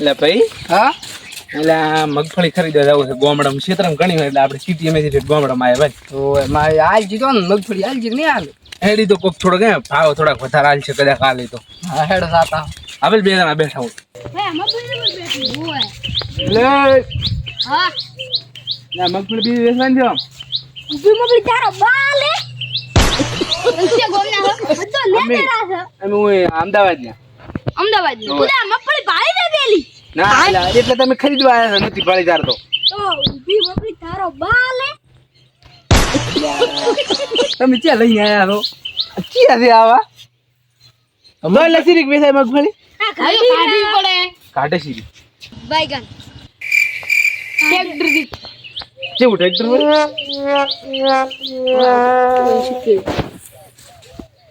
એટલે ભાઈ હા? એટલે આ મગફળી ખરીદવા જવું છે ગોમડમ. ક્ષેત્રમ ઘણી હોય એટલે આપણે સિટી અમે ગોમડામાં આવ્યા ભાઈ. તો મારે હાલ જીતો ને મગફળી હાલ જીત નહીં હાલ હેડી તો કોક થોડોક કે ભાવ થોડાક વધારે હાલ છે કદાચ હાલે તો. હા હેડ સાતા. હવે બે જણા બેઠા હોય. એટલે ના મગફળી બીજી વેચવાની છે. અમે અમે હું અમદાવાદ ના અમદાવાદ મગફળી ભાઈ દે પેલી ના એટલે- તમે ખરીદવા આવ્યા છો નથી ભાળી ચાર તો. તો ઊભી મગફળી તારો બાલે. તમે ક્યાં લઈને આવ્યા છો? ક્યાં છે આવા? અમારે લસી રીક વેચાય મગફળી કાઢવી પડે. કાઢે સીરી બાયગન. ટ્રેક્ટર દી કેવું ટ્રેક્ટર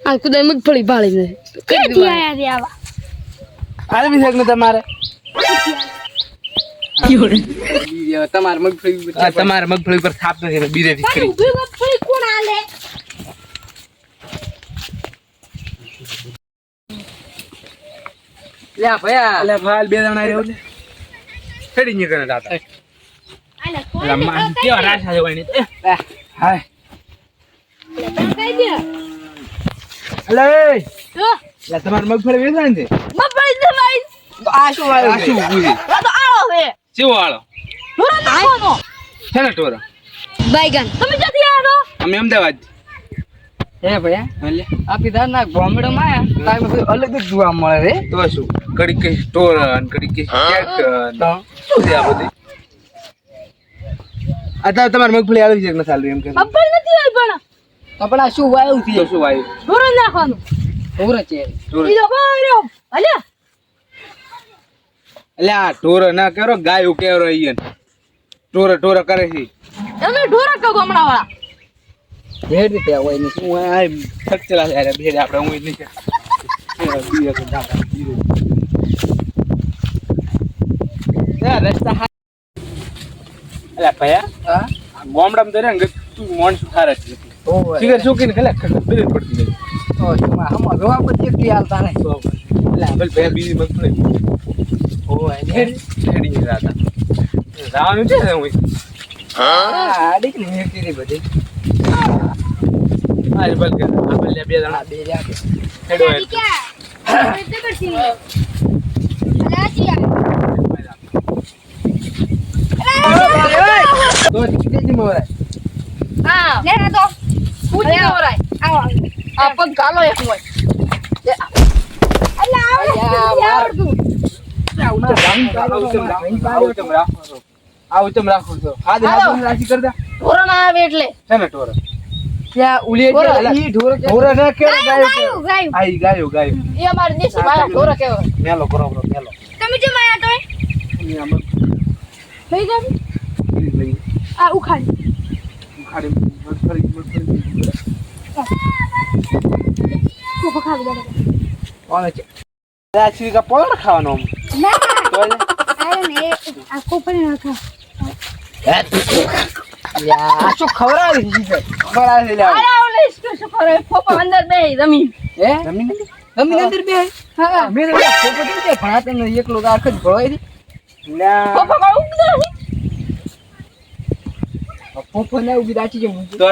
આ કુદાય મગફળી ભાળી દે ક્યાંથી આવ્યા છે આવા? આવી શકે ને તમારે. તમારે મગફળી તમારે મગફળી પર થાપ નથી બીજે દીકરી મગફળી કોણ આલે લે ભયા. એટલે ફાલ બે જણા રહ્યો ને ચડી નીકળે દાદા આલે માં કેવા રાશા છે હાય. એટલે તમારે મગફળી વેચાય છે મગફળી ભાઈ આ શું વાળું આ શું આ તો આળો છે. કેવો વાળો ઢોરો છે ને બાયગન તમે ક્યાંથી તો અમે અમદાવાદ. હે ભાઈ આપી તાર ના ગામડામાં આયા તાર બધું અલગ જ જોવા મળે રે તો શું? કડી કે સ્ટોર અને કડી કે ટ્રેક્ટર શું છે આ બધું? અત્યારે તમારે મગફળી આવી છે કે નથી આવી એમ કે? મગફળી નથી આવી પણ. પણ શું વાયુ થયું થી શું વાયુ? ધોરણ નાખવાનું. ઓર છે. અલે એટલે આ ટોરો ના કરો ગાય કેરો અહીંયા ટોરો ટોરો કરે છે. એમને ઢોરો કહો હમણાં વાળા ભેડ રીતે હોય ને હું આ થક ચલા યાર ભેડ આપણે હું જ નહીં રસ્તા અલ્યા ભયા હા? આ ગામડામાં તો રે ને તું માણસ ખાર જ નથી. ઓય સિગર શોખીને ખલે ખબર પડતી નથી તો હમો જોવા પછી એકલી હાલતા નહીં. એટલે આપણે ભયા બીજી ઓય હેડી. રાતા રાવાનું છે ને હું? આડી ને મેં કીધી બધી. આજ બલ કે આપણે બે જણા. બે રહ્યા કે હેડો અરે ક્યાં એટલે કરતી અલે આજી તો કીધી મોરા હા. લે ના તો. પૂછી નો રાય આવો. આ પગ ગાલો એક હોય. અલે આવડે આવું તેમ રાખો. છો. હાથ હાથ રાશી કર દે. ઢોરો ના આવે એટલે. છે ને ટોરો ત્યાં ઉલી ઓરા, ઈ ઢોર કે ઢોરો ના કેવો ગાયો ગાયું ગાયું આઈ ગાયો ગાયો. એ અમારે દેશી ભાષા ઢોરો કહેવાય મેલો કરો મેલો. તમે જેમ માયા લઈ લઈ લઈ આ ઉખાડી. ઉખાડી મગફળી મગફળી કોકો ખાવી દે છે આ ખાવાનો તો એકલો આખ ભળવાઈ દી ના ઊભી રાખી જે તો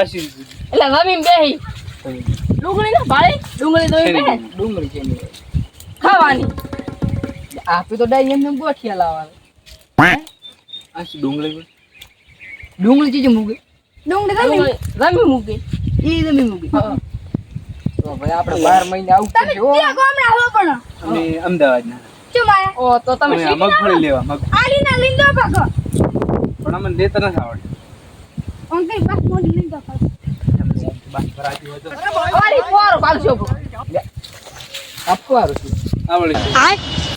એટલે જમીન બેહી ડુંગળી ના ભાળી ડુંગળી દોઈ ડુંગળી છે ખાવાની. આપે તો ડાઈ એમને ગોઠિયા લાવવાના. આ ડુંગળી ડુંગળી ચીજ મૂકી? ડુંગળી જમી તો ભાઈ આપણે બાર મહિને આવું તમે ત્યાં ગામડા આવો પણ? અમે અમદાવાદના. ચમ ઓ તો તમે મગફળી લેવા મગ આલી ના લીંદો પાકો પણ અમને લેતા નથી આવડે ઓન કઈ બસ મોડી લીંદો પાકો બાકી ભરાતી હોય તો વારી ફોર પાલજો આપવાનું છે. આવડે છે.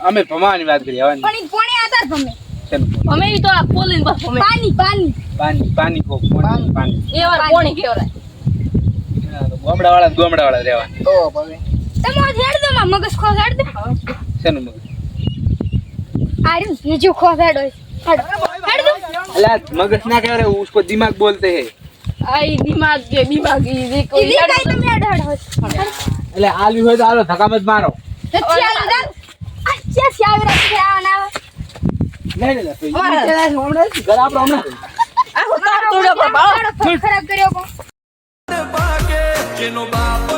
અમે ભમાવાની વાત કરી વાળા મગજ ખોગાડ દે. બીજું ખોગાડો હેડો. અલા મગજ ના કહેવાય उसको दिमाग बोलते हैं આઈ દિમાગ કે દિમાગ ઈ જે ઈ કોઈ લી કાઈ તમે હેડ હેડ હોય એટલે આલુ હોય તો આલો ધક્કા મત મારો નથી આલું દાન આ છે સ્યાવ રાખે આ ના નહીં નહીં નહીં અમારે ઘર આપણો હમણાં આખો તાર તોડ્યો પણ બાળો ખરાબ કર્યો પણ પાકે જેનો બાપ